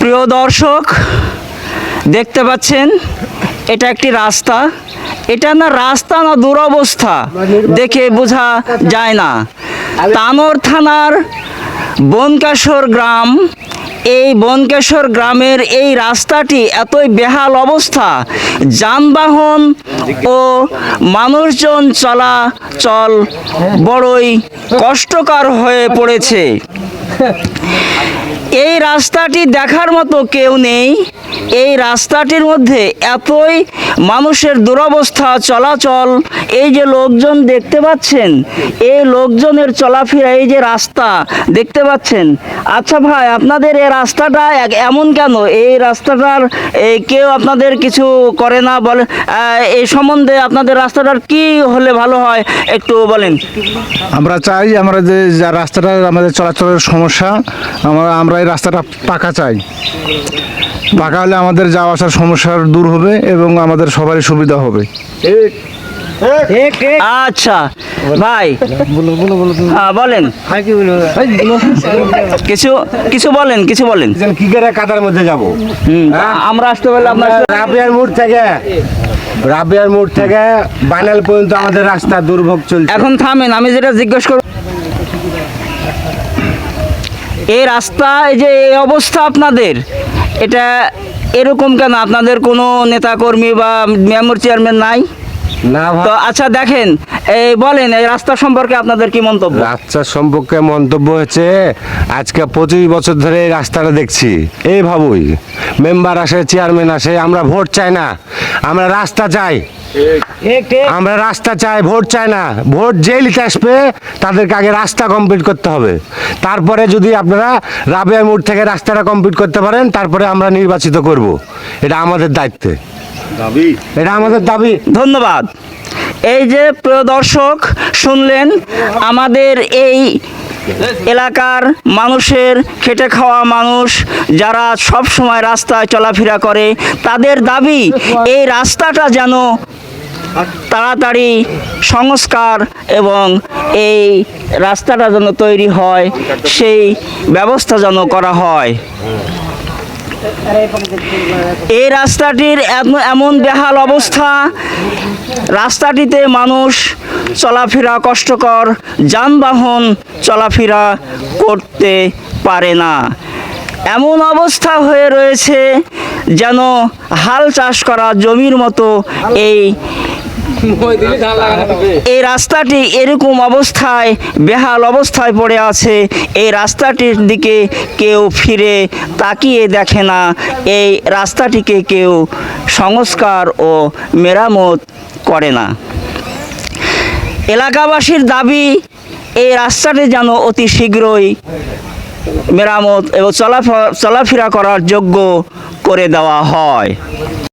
প্রিয় দর্শক, দেখতে পাচ্ছেন, এটা একটি রাস্তা। এটা না রাস্তা না দুরবস্থা, দেখে বোঝা যায় না। তানোর থানার বনকাশর গ্রাম এই বনকেশ্বর গ্রামের এই রাস্তাটি এতই বেহাল অবস্থা। যানবাহন ও মানুষজন চলাচল বড়ই কষ্টকর হয়ে পড়েছে। এই রাস্তাটি দেখার মতো কেউ নেই। এই রাস্তাটির মধ্যে এতই মানুষের দুরবস্থা, চলাচল, এই যে লোকজন দেখতে পাচ্ছেন, এই লোকজনের চলাফেরা, এই যে রাস্তা দেখতে পাচ্ছেন। আচ্ছা ভাই, আপনাদের এই রাস্তাটা এমন কেন? এই রাস্তাটার কেউ আপনাদের কিছু করে না? বলে এই সম্বন্ধে আপনাদের রাস্তাটার কি হলে ভালো হয়? একটু বলেন। আমরা চাই আমরা যা রাস্তাটা আমাদের চলাচলের সমস্যা আমরা আমরা এই রাস্তাটা পাকা চাই। পাকা হলে আমাদের যাওয়া আসার সমস্যার দূর হবে এবং আমাদের সবারই সুবিধা হবে। আচ্ছা ভাই। হ্যাঁ বলেন। কিছু কিছু বলেন কিছু বলেন। কি করে কাদার মধ্যে যাব আমরা আসতে পারলে আপনার রাবিয়ার মোড় থেকে রাবিয়ার মোড় থেকে বানাল পর্যন্ত আমাদের রাস্তা দুর্ভোগ চলছে। এখন থামেন আমি যেটা জিজ্ঞেস করব এই রাস্তা, এই যে এই অবস্থা আপনাদের, এটা এরকম কেন? আপনাদের কোনো নেতাকর্মী বা মেম্বর চেয়ারম্যান নাই? তো আচ্ছা দেখেন এই বলেন এই রাস্তা সম্পর্কে আপনাদের কি মন্তব্য? রাস্তার সম্পর্কে মন্তব্য হচ্ছে আজকে পঁচিশ বছর ধরে এই রাস্তাটা দেখছি। এই ভাবুই মেম্বার আসে চেয়ারম্যান আসে আমরা ভোট চাই না আমরা রাস্তা চাই। আমরা রাস্তা চাই ভোট চাই না। ভোট যে নিতে আসবে তাদেরকে আগে রাস্তা কমপ্লিট করতে হবে। তারপরে যদি আপনারা রাবিয়ার মোড় থেকে রাস্তাটা কমপ্লিট করতে পারেন তারপরে আমরা নির্বাচিত করব। এটা আমাদের দায়িত্বে। এটা আমাদের দাবি। ধন্যবাদ। এই যে প্রিয় দর্শক, শুনলেন, আমাদের এই এলাকার মানুষের খেটে খাওয়া মানুষ, যারা সব সময় রাস্তায় চলাফেরা করে, তাদের দাবি, এই রাস্তাটা যেন তাড়াতাড়ি সংস্কার এবং এই রাস্তাটা যেন তৈরি হয়, সেই ব্যবস্থা যেন করা হয়। এই রাস্তাটির এম- এমন বেহাল অবস্থা। রাস্তাটিতে মানুষ চলাফেরা কষ্টকর, যানবাহন চলাফেরা করতে পারে না। এমন অবস্থা হয়ে রয়েছে যেন হাল চাষ করা জমির মতো এই এই রাস্তাটি এরকম অবস্থায় বেহাল অবস্থায় পড়ে আছে। এই রাস্তাটির দিকে কেউ ফিরে তাকিয়ে দেখে না। এই রাস্তাটিকে কেউ সংস্কার ও মেরামত করে না। এলাকাবাসীর দাবি এই রাস্তাটি যেন অতি শীঘ্রই মেরামত এবং চলাফ চলাফেরা করার যোগ্য করে দেওয়া হয়।